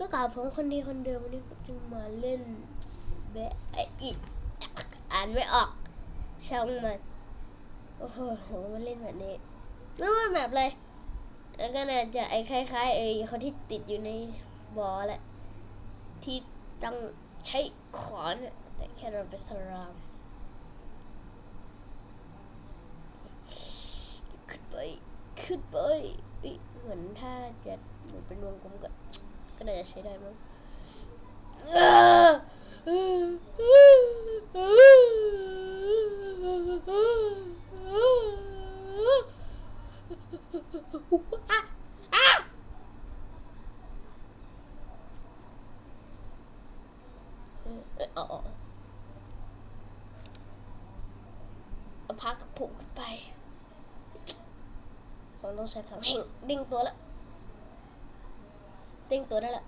ก็กล่าวผมคนดีคนเดิมวันนี้ผมจะมาเล่นแบะอีอ่านไม่ออก ช่างมัน โอ้โหมาเล่นแบบนี้ไม่รู้ว่าแบบอะไรแล้วก็น่าจะไอ้คล้ายๆไอ้คนที่ติดอยู่ในบ่อแหละ ที่ต้องใช้ขอนแต่แค่เราเป็นสลามขึ้นไป ขึ้นไปเหมือนถ้าจะหมุนเป็นวงกลมก็ ก็น่าจะใช้ได้มั้งเอาเอาเอาพักผมขึ้นไปคงต้องใช้พลังแห่งเด้งตัวแล้ว เด้งตัวได้แล้ว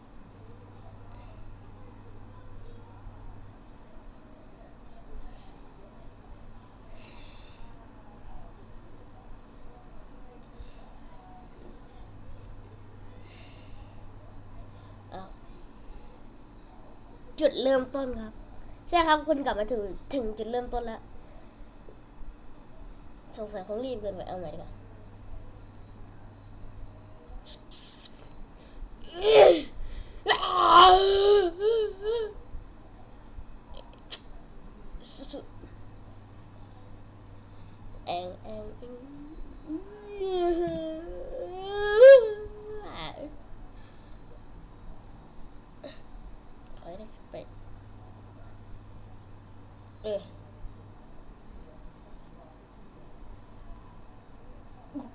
อ้าวจุดเริ่มต้นครับ ใช่ครับคุณกลับมาถึงถึงจุดเริ่มต้นแล้ว สงสัยคงรีบเกินไปเอาใหม่ดีกว่าสุดๆแองแองอิงขอให้ได้ไปเออ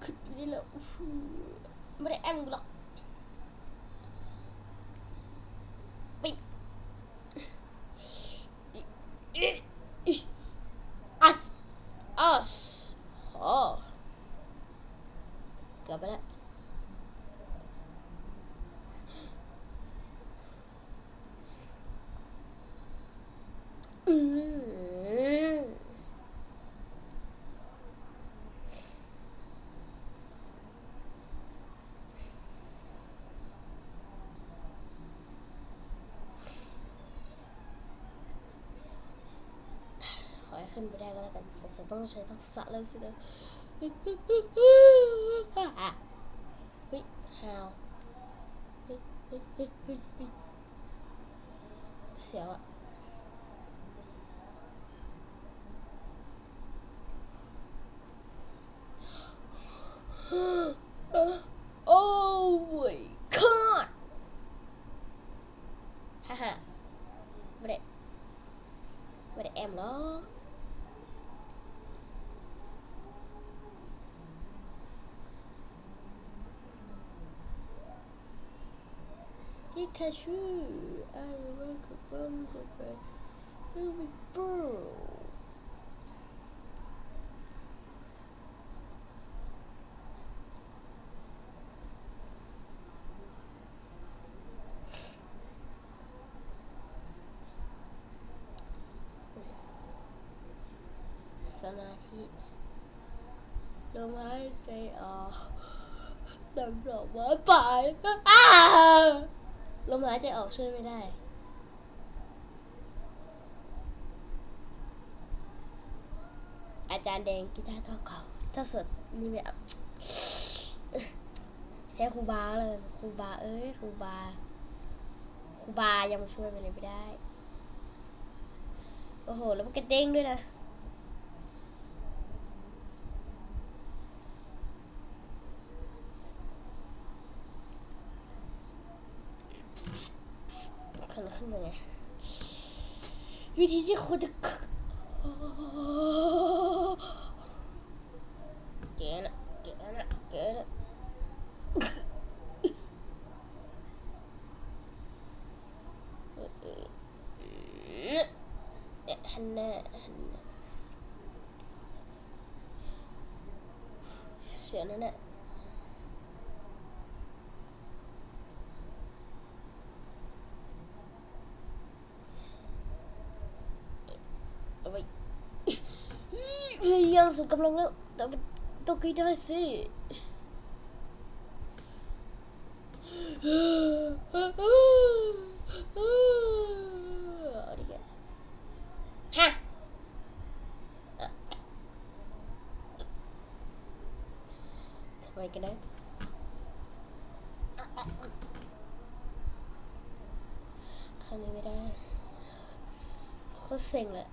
กู ขึ้นไปได้แล้วอู้หูไม่ได้แอนกูหรอกไปอัสอัสโอ้เกือบไปแล้ว อืม ขึ้นไปได้ก็แล้วกันสงสัยต้องใช้ทักษะแล้วสินะเฮ้ยฮาวเฮ้ยเฮ้ยเฮ้ยเฮ้ยเฮ้ยเสียวอะ oh my god ฮ่าฮ่าไม่ได้ไม่ได้แอมหรอก พิกาชูไอ้รื่องกับบ้านกับไปเรื่องบิ๊กบรูสมาธิลมหายใจออกดังดอกไม้ป่ายอ้า ลมหายใจออกช่วยไม่ได้ อาจารย์แดงกีตาร์เก่าถ้าสดนี่แบบใช้ครูบาเลยครูบา เอ้ยครูบาครูบายังมาช่วยไปเลยไม่ได้ โอ้โห แล้วมันกระเด้งด้วยนะ ขึ้นขึ้นไปไงวิธีที่คุณจะเก๋นะเก๋นะเก๋นะฮันน่ งสุดกำลังแล้ว แต่มันต้องกินได้สิฮะทำไมกันนะครั้งนี้ไม่ได้โคตรเซ็งเลย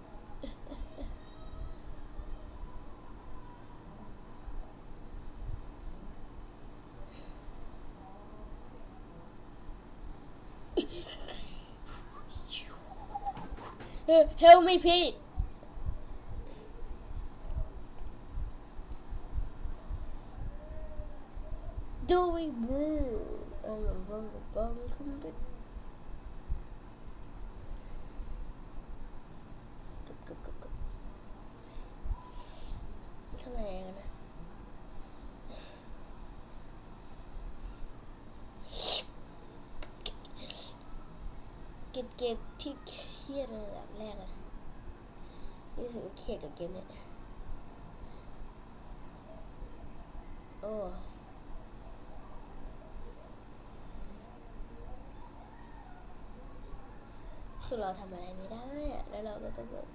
Help me, Pete. Do we brew? I'm rumble Come on. Get get tick. เครียดเลยแบบแรกอะรู้สึกว่าเครียดกับเกมเนี้ยโอ้คือเราทำอะไรไม่ได้อะแล้วเราก็ต้องแบบ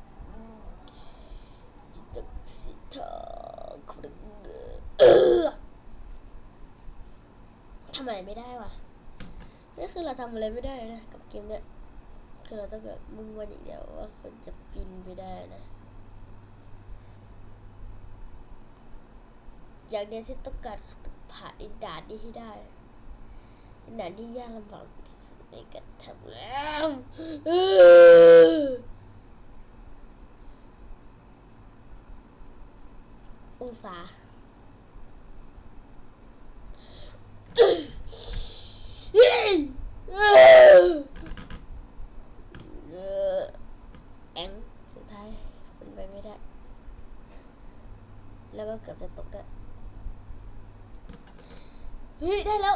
จิตตกสิทาครึกเออทำอะไรไม่ได้ว่ะนี่คือเราทำอะไรไม่ได้เลยนะกับเกมเนี้ย คือเราต้องแบบมุ่งมั่นอย่างเดียวว่าคนจะปีนไปได้นะ อย่างเดียวที่ต้องการผ่านไอ้ด่านนี้ให้ได้ไอ้ด่านที่ยากลำบากที่สุดในการทำแล้วเออองศา เออแองสุดท้ายเป็นไปไม่ได้ แล้วก็เกือบจะตกด้วยเฮ้ย ได้แล้ว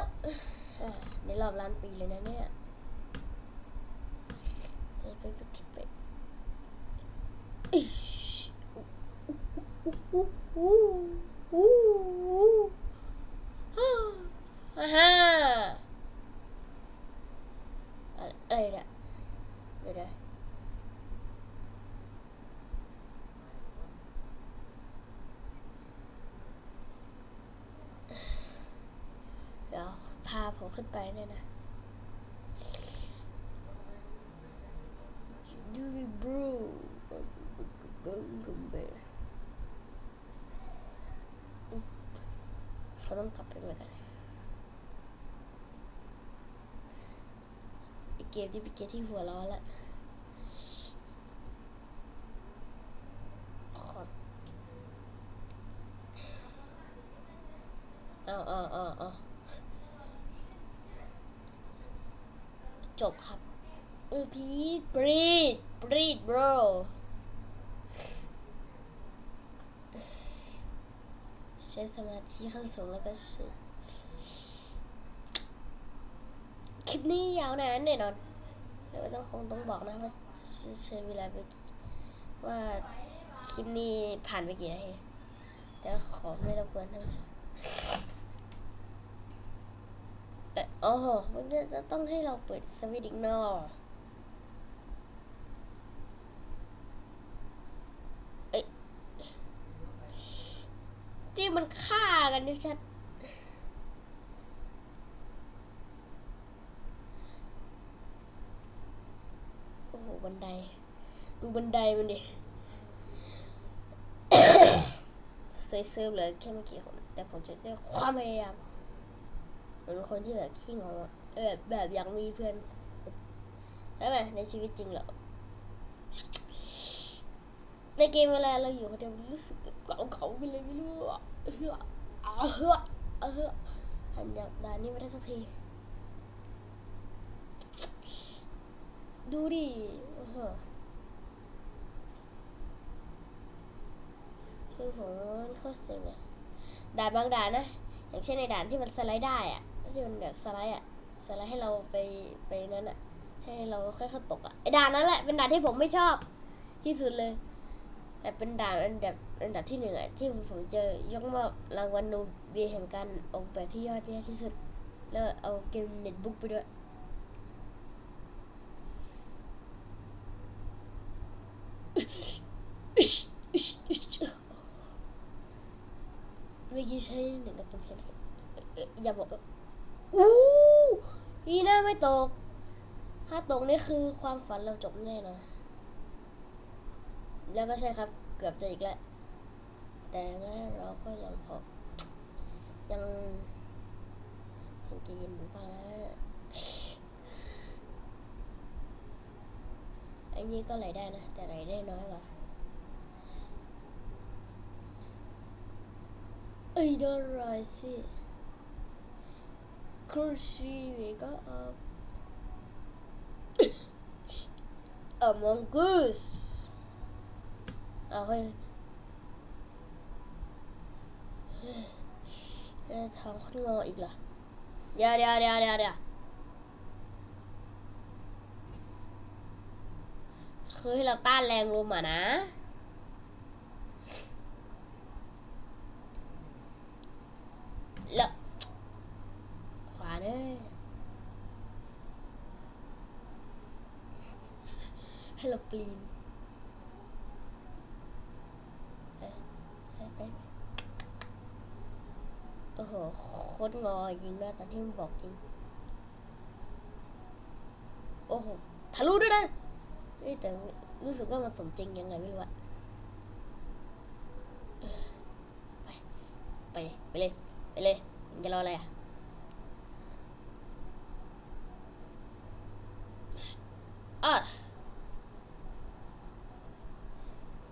อ่าในรอบล้านปีเลยนะเนี่ยไปไปไปคิดไปอิ๊ช อู้อู้อู้อู้อ่าฮ่าอะไรเนี่ยเดี๋ยวเดี๋ยวพาผมขึ้นไปเนี่ยนะดูดิบรูบังกุม เขาต้องกลับไปเหมือนกันอีกเกมที่เป็นเกมที่หัวร้อนละขอเอาเอาเอาเอาจบครับเออพีทบรีดบรีด bro ใช้สมาธิขั้นสูงแล้วก็ใช้คลิปนี้ยาวนานแน่นอนเดี๋ยวต้องคงต้องบอกนะว่าใช้เวลาไปว่าคลิปนี้ผ่านไปกี่นาทีแต่ขอไม่รบกวนท่านผู้ชมเอะโอ้โหมันจะต้องให้เราเปิดสวิตช์อีกนอ ที่มันฆ่ากันนี่ชัดโอ้โหบันได ดูบันไดมันดิเซยเซิร์ฟเหลือแค่ไม่กี่คน แต่ผมจะด้วยความพยายามเหมือนคนที่แบบขี้งอแบบแบบอยากมีเพื่อนแล้วแบบในชีวิตจริงเหรอ ในเกมเวลาเราอยู่คนเดียวมันรู้สึกแบบเก่าๆไปเลยไม่รู้อะเออเออเออหันจากด่านนี้ไม่ได้สักทีดูดิโอ้โหคือผมโคตรเซ็งอะด่านบางด่านนะ อย่างเช่นในด่านที่มันสไลด์ได้อะที่มันแบบสไลด์อะสไลด์ให้เราไปไปนั้นอะให้เราค่อยๆตกอะไอด่านนั้นแหละเป็นด่านที่ผมไม่ชอบที่สุดเลย แต่เป็นด่านอันดับอันดับที่หนึ่งอะที่ผมเจะยกมอบรางวัลโนเบียแห่งการออกแบบที่ยอดเยี่ยมที่สุด แล้วเอาเกมเน็ตบุ๊กไปด้วยเมื่อกี้ใช้หนึ่งกับตัวเพชรอย่าบอกอู้นี่น่าไม่ตก ถ้าตกนี่คือความฝันเราจบแน่นอน แล้วก็ใช่ครับ เกือบจะอีกแล้ว แต่นะเราก็ยังพอ ยังยังจะยินอยู่บ้างนะไอ้นี่ก็ไหลได้นะ แต่ไหลได้น้อยกว่าเอ้ยโดนรอยสิครูชีวิก็เออ Among Us เอาเฮ้ยเอ้ยทางขึ้นงออีกเหรอเดี๋ยวเดี๋ยวเดี๋ยวเดี๋ยวเดี๋ยวคือให้เราต้านแรงลมอะนะแล้วขวาเด้ให้เราปีนไปไปไปโอ้โห โคตรงอจริงด้วยตอนที่มันบอกจริง โอ้โหทะลุด้วยนะเฮ้ยแต่รู้สึกว่ามันสมจริงยังไงไม่รู้อะไป ไปเลย ไปเลยมึงจะรออะไรอะอะ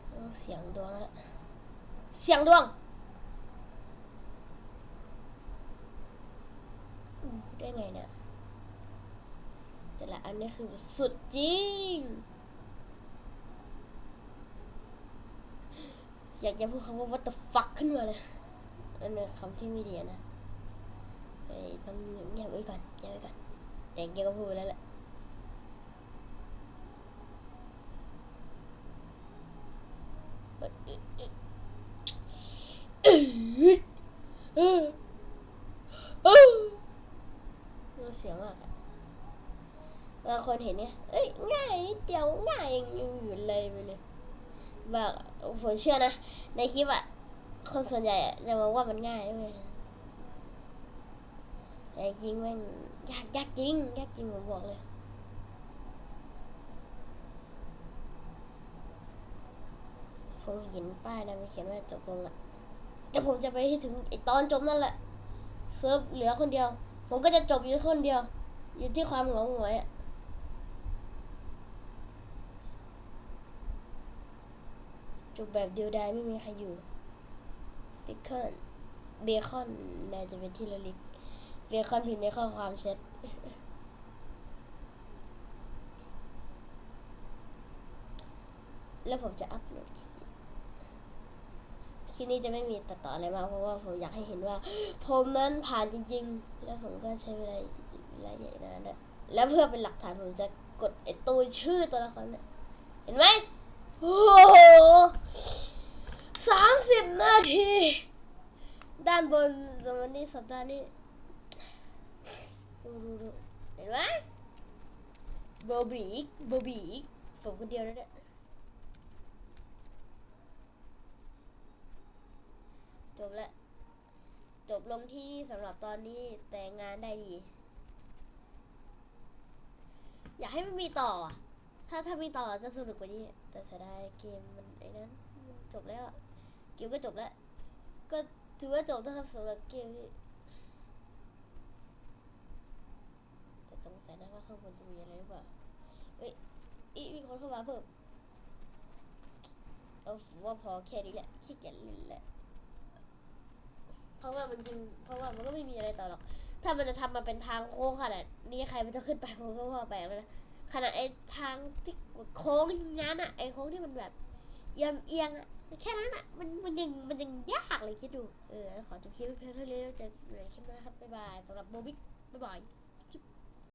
เอาเสียงดวงแล้ว เสียงดวงอืมได้ไงเนี่ย แต่ละ อันนี้คือสุดจริง อยากจะพูดคำว่า what the fuck ขึ้นมาเลย อันนี้คำที่ไม่ดีนะไอ้ต้องเงียบไว้ก่อนเงียบไว้ก่อน แต่เกียก็พูดไปแล้วแหละเสียงมากอะ บางคนเห็นเนี่ยเอ้ยง่ายนิดเดียวง่ายยังยังอยู่เลยไปเลยบอกผมเชื่อนะ ในคลิปอะคนส่วนใหญ่จะมองว่ามันง่ายเลยแต่จริงมันยากยากจริงยากจริงผมบอกเลยผมเห็นป้ายนะมันเขียนว่าจบลงอะแต่ผมจะไปให้ถึงไอตอนจบนั่นแหละเซิร์ฟเหลือคนเดียว ผมก็จะจบอยู่คนเดียว อยู่ที่ความหงาหงอยอะ จบแบบเดียวดายไม่มีใครอยู่เบคอนเบคอนน่าจะเป็นที่ระลึกเบคอนพิมพ์ในข้อความแชทแล้วผมจะอัพโหลดคลิปนี้คลิปนี้จะไม่มีตัดต่ออะไรมากเพราะว่าผมอยากให้เห็นว่า ผมนั้นผ่านจริง ๆ แล้วผมก็ใช้เวลาเวลาใหญ่นานด้วแล้วเพื่อเป็นหลักฐานผมจะกดไอตัวชื่อตัวละครเนี่ยเห็นไหมโอ้โสามสิบนาที ด้านบนสมวันนี้สัปดาห์นี้ดูดูดูเห็นไหมโบบีกโบบีกผมคนเดียวแล้วเนี่ยจบแล้วจบลงที่สำหรับตอนนี้แต่งานได้ดี อยากให้มันมีต่อ ถ้าถ้ามีต่อจะสนุกกว่านี้ แต่เสียดายเกมมันไอ้นั้นจบแล้วเกมก็จบแล้ว ก็ถือว่าจบนะครับสำหรับเกมที่แต่สงสัยนะว่าข้างบนจะมีอะไรหรือเปล่าเฮ้ยอีมีคนเข้ามาเพิ่มเอาว่าพอแค่นี้แหละขี้เกียจเล่นแหละเพราะว่ามันจริงเพราะว่ามันก็ไม่มีอะไรต่อหรอก ถ้ามันจะทำมาเป็นทางโค้งขนาดนี้ใครมันจะขึ้นไปผมก็ว่าแปลกแล้วนะ ขนาดไอ้ทางที่โค้งงั้นอะไอ้โค้งที่มันแบบเอียงเอียงอะแค่นั้นอะมันมันยังมันยังยากเลยคิดดู เออ ขอจบคลิปเพียงเท่านี้เจอกันใหม่คลิปหน้าครับบ๊ายบายสำหรับโบบิ๊กบ๊ายบาย